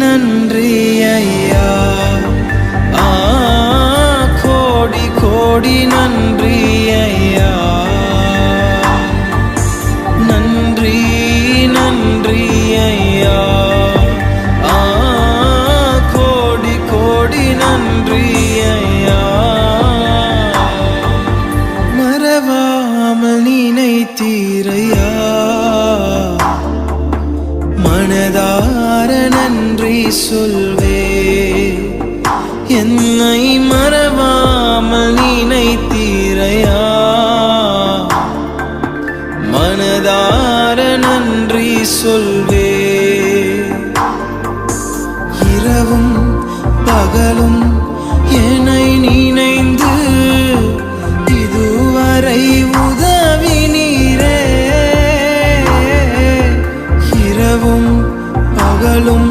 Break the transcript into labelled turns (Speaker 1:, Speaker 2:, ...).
Speaker 1: நன்றி ஐயா ஆ கோடி கோடி நன்றி ஐயா நன்றி நன்றி ஐயா ஆ கோடி கோடி நன்றி ஐயா மறவாமல் நினைத்தீரையா மனதார நன்றி சொல்வே. என்னை மறவாமல் நினைத்தீரையா? மனதார நன்றி சொல்வே. இரவும் பகலும் என்னை நினைந்து இதுவரை அகலும்